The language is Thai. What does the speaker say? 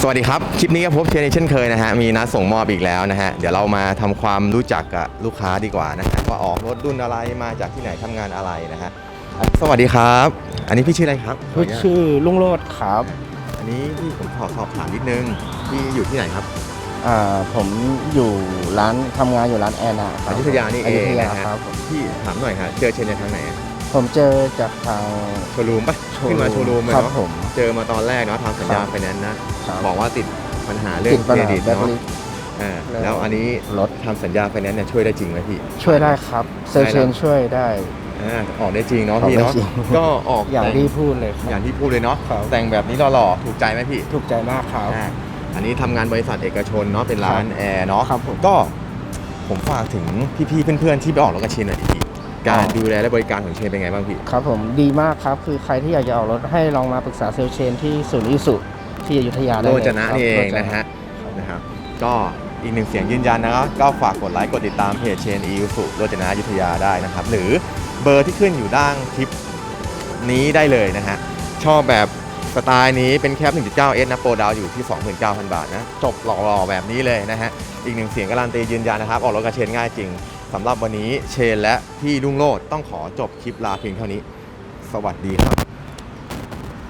สวัสดีครับ คลิปนี้ก็พบเชนเช่นเคยนะฮะ มีนัดส่งมอบอีกแล้วนะฮะ เดี๋ยวเรามาทำความรู้จักกับลูกค้าดีกว่านะฮะว่าออกรถรุ่นอะไรมาจากที่ไหนทำงานอะไรนะฮะ สวัสดีครับ อันนี้พี่ชื่ออะไรครับขออนุญาตชื่อลุงโรดครับ อันนี้พี่ผมขอสอบถามนิดนึงพี่อยู่ที่ไหนครับอ่าผมอยู่ร้านทำงานอยู่ร้านแอนนาครับอยุธยานี่เองยุธยานะฮะครับผมพี่ถามหน่อยครับเจอเชนในทางไหนอะ ผมเจอจากทาง โชว์รูมปะขึ้นมาโชว์รูมเลยครับเนาะผมเจอมาตอนแรกเนาะทำสัญญาครับไฟแนนซ์นะ ครับบอกว่าติดปัญหาเรื่อติงดปัญเครหาดิตแบล็คเนาะลิสต์ อ่าแล้วแล้วอันนี้รถทำสัญญาไฟแนนซ์เนี่ยช่วยได้จริงไหมพี่ ช่วยได้ครับเซลได้เชแล้วนช่วยได้ อ่าออกได้จริงเนาะออกพี่ได้เนาะจริง ก็ออกอย่างแต่ที่พูดเลยคอรัย่าบ งที่พูดเลยเนาะครับ แต่งแบบนี้หล่อๆถูกใจไหมพี่ถูกใจมากครับ อ่าอันนี้ทำงานบริษัทเอกชนเนาะเป็นร้านแอร์เนาะครับผม ก็ผมฝากถึงพี่ๆเพื่อนๆที่ไปออกรถกับเชนหน่อยดิพี่ การดูแลและบริการของเชนเป็นไงบ้างพี่ ครับผมดีมากครับ คือใครที่อยากจะออกรถให้ลองมาปรึกษาเซลเชนที่ศูนย์อิสุที่อยุธยาได้โรเลยจนะครับนี่เองโรจนะฮะนะครับก็อีกหนึ่งเสียงยืนยันนะครับก็ฝากกดไลค์กดติดตามเพจเชนอีสุโรจนะอยุธยาได้นะครับ หรือเบอร์ที่ขึ้นอยู่ด้านคลิปนี้ได้เลยนะฮะชอบแบบสไตล์นี้เป็นแคป 1.9S นะโปรดาวอยู่ที่ 29,000 บาทนะ จบหล่อๆ แบบนี้เลยนะฮะ อีกหนึ่งเสียงการันตียืนยันนะครับ ออกรถกับเชนง่ายจริง สำหรับวันนี้เชนและพี่ลุงโลดต้องขอจบคลิปลาเพียงเท่านี้ สวัสดีครับ